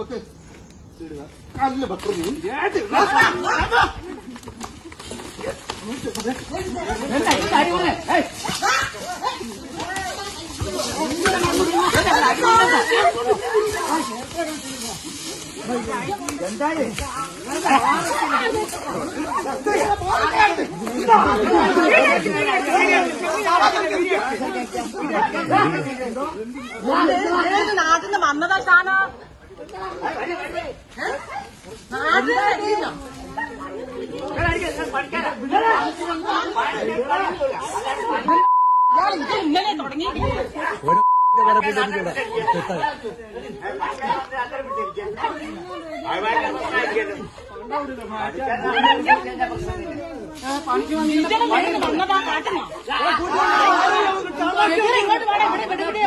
വെക്ക് ഇടുക കല്ല് വെക്കും നീ ഏത്? ഏത് നാട്ടിൽ നിന്ന് വന്നതാ ഷാന നാട്ടിൽ നിന്ന് ഇയാൾ ഇത് ഇന്നലെ തുടങ്ങി വന്നതാ കാട്ടുന്ന ഇങ്ങോട്ട് വേണം ഇവിടെ, ഇവിടെ, ഇവിടെ.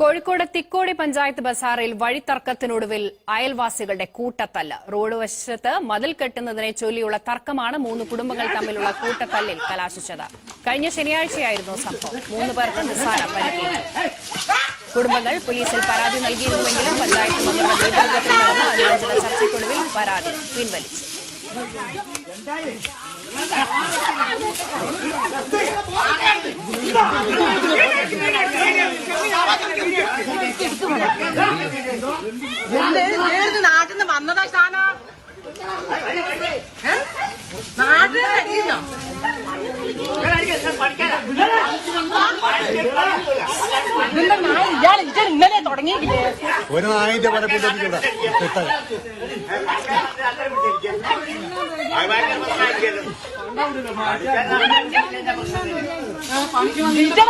കോഴിക്കോട് തിക്കോടി പഞ്ചായത്ത് ബസാറിൽ വഴിത്തർക്കത്തിനൊടുവിൽ അയൽവാസികളുടെ കൂട്ടത്തല്ല്. റോഡ് വശത്ത് മതിൽ കെട്ടുന്നതിനെ ചൊല്ലിയുള്ള തർക്കമാണ് മൂന്ന് കുടുംബങ്ങൾ തമ്മിലുള്ള കൂട്ടത്തല്ലിൽ കലാശിച്ചത്. കഴിഞ്ഞ ശനിയാഴ്ചയായിരുന്നു സംഭവം. മൂന്ന് പേർക്ക് നിസ്സാര പരിക്കേറ്റു. കുടുംബങ്ങൾ പോലീസിൽ പരാതി നൽകിയിരുന്നുവെങ്കിലും പഞ്ചായത്ത് മന്ത്രിയുടെ നേതൃത്വത്തിൽ നടന്ന അനുരഞ്ജന ചർച്ചയ്ക്കൊടുവിൽ പരാതി പിൻവലിച്ചു. ഏത് നാട്ടിൽ നിന്ന് വന്നതാ ഷാന നാട്ടിൽ അടിക്കുന്നോ? നായ? ഇയാൾ ഇത് ഇന്നലെ ഒരു നായിന്റെ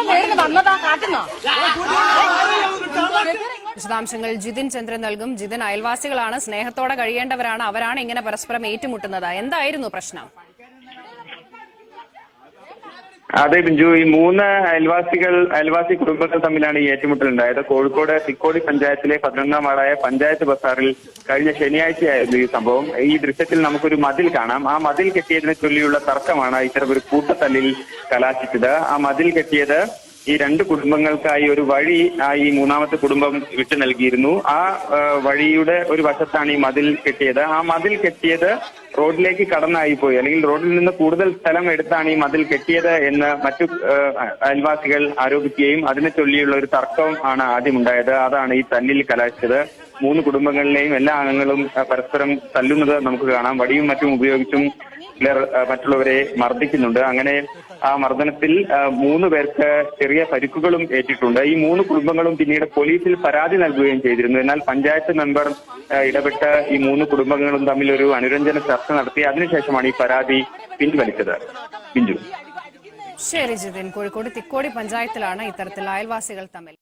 നേരിട്ട് വന്നതാ കാട്ടുന്നോ? വിശദാംശങ്ങൾ ജിതിൻ ചന്ദ്രൻ നൽകും. ജിതിൻ അയൽവാസികളാണ്. സ്നേഹത്തോടെ കഴിയേണ്ടവരാണ്. അവരാണ് ഇങ്ങനെ പരസ്പരം ഏറ്റുമുട്ടുന്നത്. എന്തായിരുന്നു പ്രശ്നം? അതെ ബിഞ്ചു. ഈ മൂന്ന് അയൽവാസികൾ അയൽവാസി കുടുംബങ്ങൾ തമ്മിലാണ് ഈ ഏറ്റുമുട്ടൽ ഉണ്ടായത് കോഴിക്കോട് തിക്കോടി പഞ്ചായത്തിലെ പതിനൊന്നാം വാർഡായ പഞ്ചായത്ത് ബസാറിൽ കഴിഞ്ഞ ശനിയാഴ്ചയായിരുന്നു ഈ സംഭവം. ഈ ദൃശ്യത്തിൽ നമുക്കൊരു മതിൽ കാണാം. ആ മതിൽ കെട്ടിയതിനെ ചൊല്ലിയുള്ള തർക്കമാണ് ഇത്തരം ഒരു കൂട്ടത്തല്ലിൽ കലാശിച്ചത്. ആ മതിൽ കെട്ടിയത് ഈ രണ്ട് കുടുംബങ്ങൾക്കായി ഒരു വഴി ആ ഈ മൂന്നാമത്തെ കുടുംബം വിട്ടു നൽകിയിരുന്നു. ആ വഴിയുടെ ഒരു വശത്താണ് ഈ മതിൽ കെട്ടിയത്. ആ മതിൽ കെട്ടിയത് റോഡിലേക്ക് കടന്നായി പോയി അല്ലെങ്കിൽ റോഡിൽ നിന്ന് കൂടുതൽ സ്ഥലം എടുത്താണ് ഈ മതിൽ കെട്ടിയത് എന്ന് മറ്റു അയൽവാസികൾ ആരോപിക്കുകയും അതിനെ ചൊല്ലിയുള്ള ഒരു തർക്കവും ആണ് ആദ്യം ഉണ്ടായത്. അതാണ് ഈ തന്നിൽ കലാശിച്ചത്. മൂന്ന് കുടുംബങ്ങളിലെയും എല്ലാ അംഗങ്ങളും പരസ്പരം തല്ലുന്നത് നമുക്ക് കാണാം. വടിയും മറ്റും ഉപയോഗിച്ചും ചിലർ മറ്റുള്ളവരെ മർദ്ദിക്കുന്നുണ്ട്. അങ്ങനെ ആ മർദ്ദനത്തിൽ മൂന്ന് പേർക്ക് ചെറിയ പരിക്കുകളും ഏറ്റിട്ടുണ്ട്. ഈ മൂന്ന് കുടുംബങ്ങളും പിന്നീട് പോലീസിൽ പരാതി നൽകുകയും ചെയ്തിരുന്നു. എന്നാൽ പഞ്ചായത്ത് മെമ്പർ ഇടപെട്ട് ഈ മൂന്ന് കുടുംബങ്ങളും തമ്മിൽ ഒരു അനുരഞ്ജന ചർച്ച നടത്തി. അതിനുശേഷമാണ് ഈ പരാതി പിൻവലിച്ചത്. ബിന്ദു. ശരി ജിതിൻ. കോഴിക്കോട് തിക്കോടി പഞ്ചായത്തിലാണ് ഇത്തരത്തിൽ അയൽവാസികൾ തമ്മിൽ